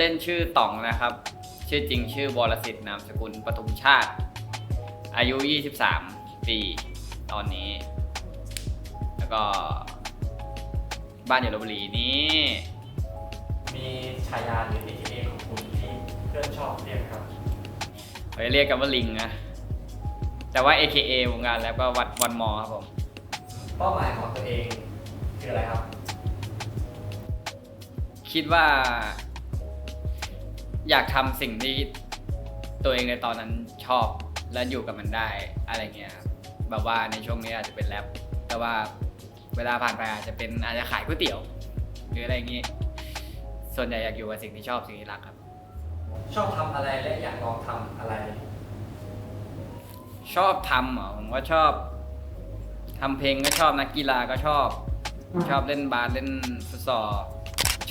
ล่นชื่อต่องนะครับ ชื่อจริงชื่อวรสิทธิ์นามสกุลปทุมชาติ อายุ 23 ปี ตอนนี้ แล้วก็บ้านอยู่ลบบุรีนี่มีฉายาหรือ AKA ของคุณที่เพื่อนชอบเรียกไหมครับ เขาจะเรียกกันว่าลิงนะ แต่ว่า AKA วงการแล้วก็วัดวันมอครับผม เป้าหมายของตัวเองคืออะไรครับ คิดว่า อยากทำสิ่งที่ตัวเองในตอนนั้นชอบและอยู่กับมันได้อะไรเงี้ยครับแบบว่าในช่วงนี้อาจจะเป็นแรปแต่ว่าเวลาผ่านไปอาจจะเป็นอาจจะขายก๋วยเตี๋ยว หรืออะไรอย่างงี้ ส่วนใหญ่อยากอยู่กับสิ่งที่ชอบสิ่งที่รักครับ ชอบทำอะไรและอยากลองทำอะไร ชอบทำเหรอผมก็ชอบทำเพลงก็ชอบนักกีฬาก็ชอบ ชอบเล่นบาสเล่นฟุตซอล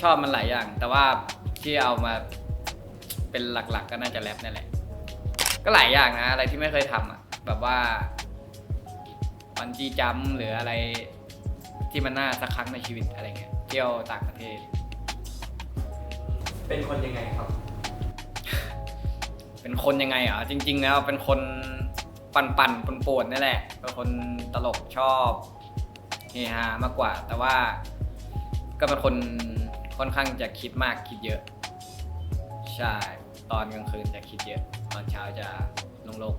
ชอบมันหลายอย่าง แต่ว่าที่เอามา เป็นหลักๆก็น่าจะแรปนั่นแหละ ก็หลายอย่างนะ อะไรที่ไม่เคยทำอะ แบบว่าบันจีจัมป์หรืออะไรที่มันน่าสักครั้งในชีวิตอะไรเงี้ยเที่ยวต่างประเทศ เป็นคนยังไงครับ เป็นคนยังไงอะจริง ๆ แล้วเป็นคนปั่นปั่นปนปวดๆนี่แหละเป็นคนตลกชอบเฮฮามากกว่า แต่ว่าก็เป็นคนค่อนข้างจะคิดมากคิดเยอะ ใช่ ตอนกลางคืนจะคิดเยอะ ตอนเช้าจะโล่ง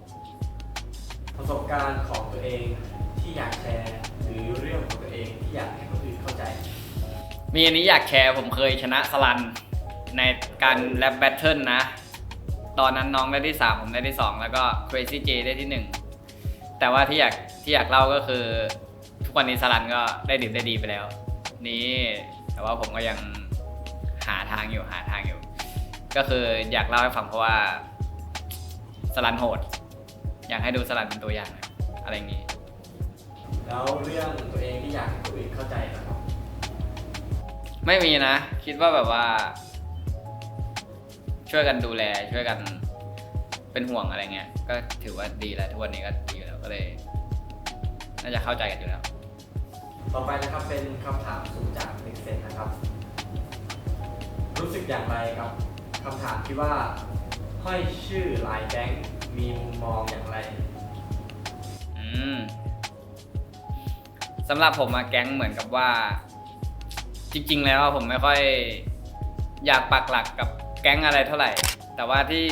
ประสบการณ์ของตัวเองที่อยากแชร์ หรือเรื่องของตัวเองที่อยากให้คนอื่นเข้าใจ ๆมีอันนี้อยากแชร์ผมเคยชนะสลันในการแรปแบทเทิลนะ ตอนนั้นน้องได้ที่ 3 ผมได้ที่ 2 แล้วก็ Crazy J ได้ที่ 1 แต่ว่าที่อยากที่อยากเล่าก็คือ ทุกวันนี้สลันก็ได้ดื่มได้ดีไปแล้ว นี่แต่ว่าผมก็ยังหาทางอยู่หาทางอยู่ ก็คืออยากเล่าให้ฟังเพราะว่า สลันโหด อยากให้ดูสลันเป็นตัวอย่างนะอะไรอย่างนี้ แล้วเรื่องตัวเองที่อยากให้คนอื่นเข้าใจนะครับไม่มีนะ คิดว่าแบบว่า ช่วยกันดูแล ช่วยกันเป็นห่วงอะไรเงี้ย ก็ถือว่าดีแล้วทุกวันนี้ก็ดีอยู่แล้วก็เลย น่าจะเข้าใจกันอยู่แล้ว ต่อไปนะครับเป็นคำถามสุ่มจากเด็กเซนนะครับ รู้สึกอย่างไรกับ คำถามที่ว่า ห้อยชื่อลายแบงค์มีมุมมองอย่างไร อืมสำหรับผมอะแก๊งเหมือนกับว่า จริง ๆ แล้วผมไม่ค่อยอยากปักหลักกับแก๊งอะไรเท่าไหร่ แต่ว่าที่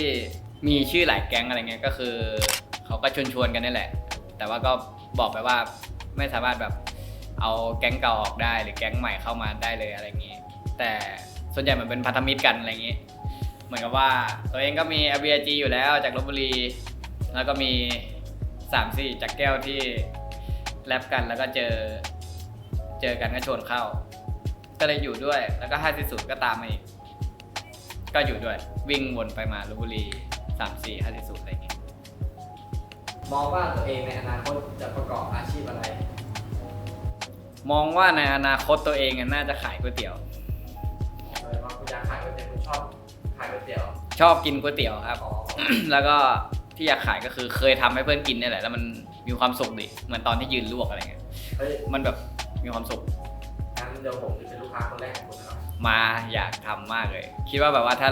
มีชื่อหลายแก๊งอะไรเงี้ยก็คือ เขาก็ชวนชวนๆกันนี่แหละ แต่ว่าก็บอกไปว่าไม่สามารถแบบเอาแก๊งเก่าออกได้หรือแก๊งใหม่เข้ามาได้เลยอะไรอย่างงี้แต่ส่วนใหญ่มันเป็นพันธมิตรกันอะไรอย่างงี้ เหมือนกับว่าตัวเองก็มี a b g อยู่แล้วจากลบบุรี แล้วก็มีสามสี่จากแก้วที่แลบกันแล้วก็เจอ เจอกันก็ชวนเข้า ก็เลยอยู่ด้วย แล้วก็ห้าสิสุดก็ตามมาอีก ก็อยู่ด้วย วิ่งวนไปมาลบบุรีสามสี่ห้าสิสุดอะไรอย่างเงี้ยมองว่าตัวเองในอนาคตจะประกอบอาชีพอะไร มองว่าในอนาคตตัวเองอะน่าจะขายก๋วยเตี๋ยวโดยเฉพาะคุณอยากขายก๋วยเตี๋ยวคุณชอบ ขายก๋วยเตี๋ยวชอบกินก๋วยเตี๋ยวครับอ๋อแล้วก็ที่อยากขายก็คือเคยทำให้เพื่อนกินนี่แหละแล้วมันมีความสุขดิเหมือนตอนที่ยืนลวกอะไรเงี้ยเฮ้ยมันแบบมีความสุขงั้นเดี๋ยวผมจะเป็นลูกค้าคนแรกของคุณนะครับมาอยากทำมากเลย คิดว่าแบบว่าถ้า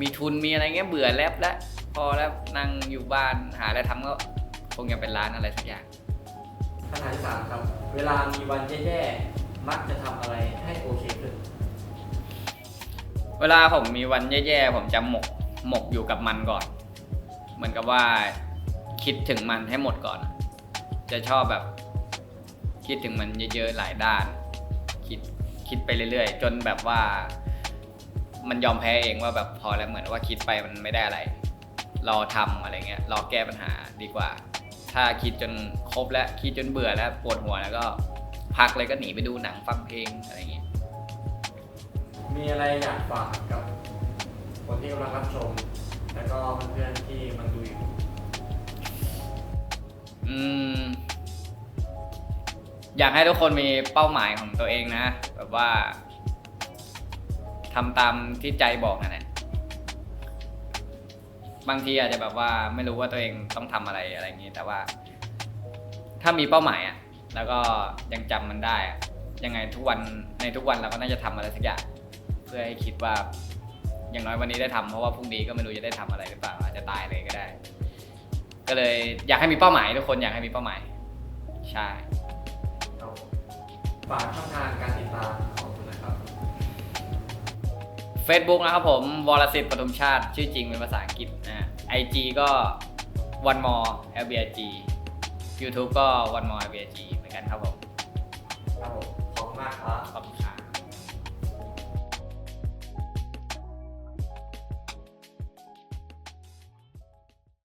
มีทุนมีอะไรเงี้ยเบื่อแลบแล้วพอแล้วนั่งอยู่บ้านหาอะไรทำก็คงยังเป็นร้านอะไรสักอย่าง คำถามที่สามครับ เวลามีวันแย่ๆมักจะทำอะไรให้โอเคขึ้นเวลาผมมีวันแย่ๆผมจะหมกหมกอยู่กับมันก่อน เหมือนกับว่าคิดถึงมันให้หมดก่อน จะชอบแบบ คิดถึงมันเยอะๆหลายด้าน คิดคิดไปเรื่อยๆ จนแบบว่า มันยอมแพ้เองว่าแบบพอแล้วเหมือนว่าคิดไปมันไม่ได้อะไรรอทำอะไรเงี้ยรอแก้ปัญหาดีกว่า ถ้าคิดจนครบแล้วคิดจนเบื่อแล้วปวดหัวแล้วก็พักเลยก็หนีไปดูหนังฟังเพลงอะไรเงี้ย มีอะไรอยากฝากกับ คนที่กำลังรับชม แล้วก็เพื่อนๆที่มันดูอยู่อืม อยากให้ทุกคนมีเป้าหมายของตัวเองนะ แบบว่าทำตามที่ใจบอกนั่นแหละบางทีอาจจะแบบว่าไม่รู้ว่าตัวเองต้องทำอะไรอะไรอย่างนี้ แต่ว่า ถ้ามีเป้าหมายอะแล้วก็ยังจำมันได้อะยังไงทุกวันในทุกวันเราก็น่าจะทำอะไรสักอย่าง พื่อให้คิดว่า อย่างน้อยวันนี้ได้ทำเพราะว่าพรุ่งนี้ก็ไม่รู้จะได้ทำอะไรหรือเปล่าอาจจะตายเลยก็ได้ ก็เลยอยากให้มีเป้าหมายทุกคนอยากให้มีเป้าหมาย ใช่ครับผมฝากช่องทางการติดตามของคุณนะครับ Facebook นะครับผมวรสิทธิ์ปทุมชาติ ชื่อจริงเป็นภาษาอังกฤษนะไอจีก็ one more lbrg YouTube ก็ one more lbrg เหมือนกันครับผมครับผมขอบคุณมากครับ ขอบคุณครับ